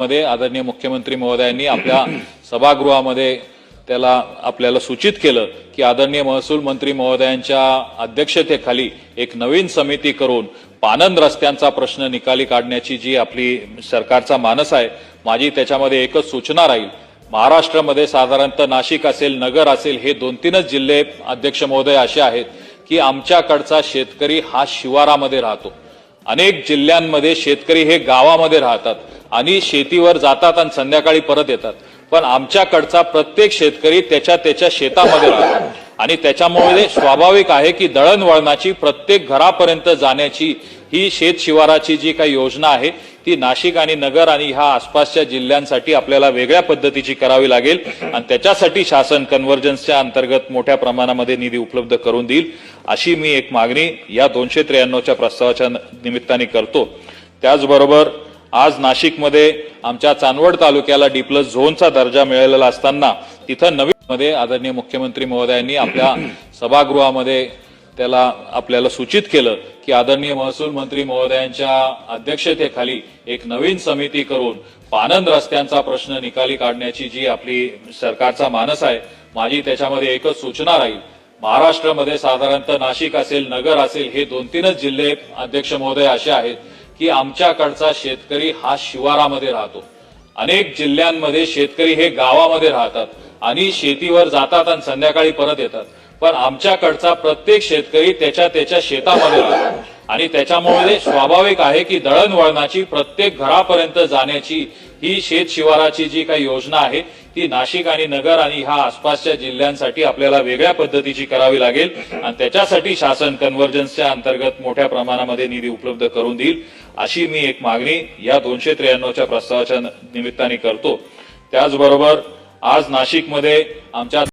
मध्ये आदरणीय मुख्यमंत्री महोदयांनी आपल्या सभागृहामध्ये त्याला आपल्याला सूचित केलं की आदरणीय महसूल मंत्री महोदयांच्या अध्यक्षतेखाली एक नवीन समिती करून पानंद रस्त्यांचा प्रश्न निकाली काढण्याची जी आपली सरकारचा मानस आहे माझी त्याच्यामध्ये एकच सूचना राहील. महाराष्ट्रामध्ये साधारणतः नाशिक असेल नगर असेल हे दोन तीनच जिल्हे अध्यक्ष महोदय असे आहेत की आमच्याकडचा शेतकरी हा शिवारामध्ये राहतो. अनेक जिल्ह्यांमध्ये शेतकरी हे गावामध्ये राहतात. आणि शेतीवर जातात आणि संध्याकाळी परत येतात. पण आमच्याकडचा प्रत्येक शेतकरी त्याच्या त्याच्या शेतामध्ये राहतो. आणि त्याच्यामुळे स्वाभाविक आहे की दळणवळणाची प्रत्येक घरापर्यंत जाण्याची ही शेत शिवाराची जी काही योजना आहे ती नाशिक आणि नगर आणि ह्या आसपासच्या जिल्ह्यांसाठी आपल्याला वेगळ्या पद्धतीची करावी लागेल. आणि त्याच्यासाठी शासन कन्व्हर्जन्सच्या अंतर्गत मोठ्या प्रमाणामध्ये निधी उपलब्ध करून देईल. अशी मी एक मागणी या दोनशे त्र्याण्णवच्या प्रस्तावाच्या निमित्ताने करतो. त्याचबरोबर आज नाशिकमध्ये आमच्या चांदवड तालुक्याला डी प्लस झोनचा दर्जा मिळालेला असताना तिथं नवीन मध्ये आदरणीय मुख्यमंत्री महोदयांनी आपल्या सभागृहामध्ये त्याला आपल्याला सूचित केलं की आदरणीय महसूल मंत्री महोदयांच्या अध्यक्षतेखाली एक नवीन समिती करून पानंद रस्त्यांचा प्रश्न निकाली काढण्याची जी आपली सरकारचा मानस आहे माझी त्याच्यामध्ये एकच सूचना राहील. महाराष्ट्रामध्ये साधारणतः नाशिक असेल नगर असेल हे दोन तीनच जिल्हे अध्यक्ष महोदय असे आहेत. की आमच्याकडचा शेतकरी हा शिवारामध्ये राहतो. अनेक जिल्ह्यांमध्ये शेतकरी हे गावामध्ये राहतात आणि शेतीवर जातात आणि संध्याकाळी परत येतात. पण आमच्याकडचा प्रत्येक शेतकरी त्याच्या त्याच्या शेतामध्ये राहतो. आणि त्याच्यामुळे स्वाभाविक आहे की दळणवळणाची प्रत्येक घरापर्यंत जाण्याची ही शेत शिवाराची जी काही योजना आहे ती नाशिक आणि नगर आणि ह्या आसपासच्या जिल्ह्यांसाठी आपल्याला वेगळ्या पद्धतीची करावी लागेल. आणि त्याच्यासाठी शासन कन्व्हर्जन्सच्या अंतर्गत मोठ्या प्रमाणामध्ये निधी उपलब्ध करून देईल. अशी मी एक मागणी या दोनशे त्र्याण्णवच्या प्रस्तावाच्या निमित्ताने करतो. त्याचबरोबर आज नाशिकमध्ये आमच्या